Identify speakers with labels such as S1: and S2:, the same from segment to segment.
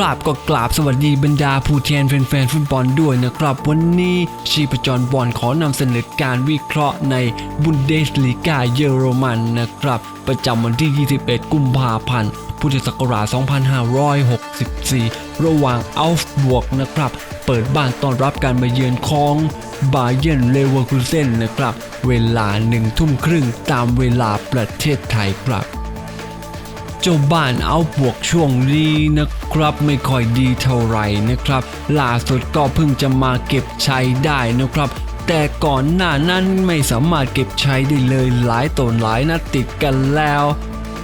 S1: ครับก็กราบสวัสดีบรรดาผู้แทนแฟนๆฟุตบอลด้วยนะครับ วันนี้ชีพจรบอลขอนำเสนอการวิเคราะห์ในบุนเดสลีกาเยอรมันนะครับ ประจำวันที่ 21 กุมภาพันธ์พุทธศักราช 2564 ระหว่างอัลฟบวกนะครับ เปิดบ้านต้อนรับการมาเยือนของบาเย r n เลเวอร์คูเซนนะครับ เวลาหนึ่งทุ่มครึ่งตามเวลาประเทศไทยครับ จ้าบ้านเอาบวกช่วงนี้นะครับไม่ค่อยดีเท่าไหร่นะครับ ล่าสุดก็เพิ่งจะมาเก็บชัยได้นะครับ แต่ก่อนหน้านั้นไม่สามารถเก็บชัยได้เลยหลายตนหลายนัดติดกันแล้ว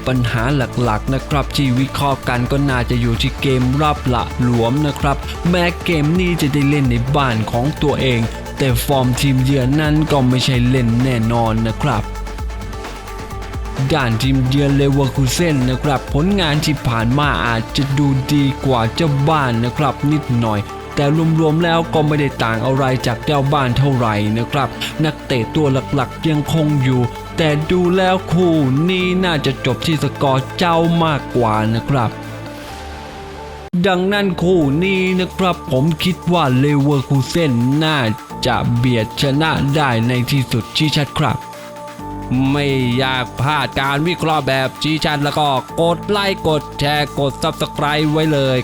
S1: ปัญหาหลักๆนะครับที่วิเคราะห์กันก็น่าจะอยู่ที่เกมรับละหลวมนะครับ แม้เกมนี้จะได้เล่นในบ้านของตัวเอง แต่ฟอร์มทีมเยือนนั้นก็ไม่ใช่เล่นแน่นอนนะครับ ด้านทีมเยือนเลเวอร์คูเซนนะครับ ผลงานที่ผ่านมาอาจจะดูดีกว่าเจ้าบ้านนะครับ นิดหน่อย แต่รวมๆแล้วก็ไม่ได้ต่างอะไรจากเจ้าบ้านเท่าไหร่นะครับ นักเตะตัวหลักๆยังคงอยู่ แต่ดูแล้วคู่นี้น่าจะจบที่สกอร์เจ้ามากกว่านะครับดังนั้นคู่นี้นะครับผมคิดว่าเลเวอร์คูเซนน่าจะเบียดชนะได้ในที่สุดชี้ชัดครับ ไม่อยากพลาดการวิเคราะห์แบบชี้ชัดแล้วก็กดไลค์กดแชร์กด Subscribe ไว้เลย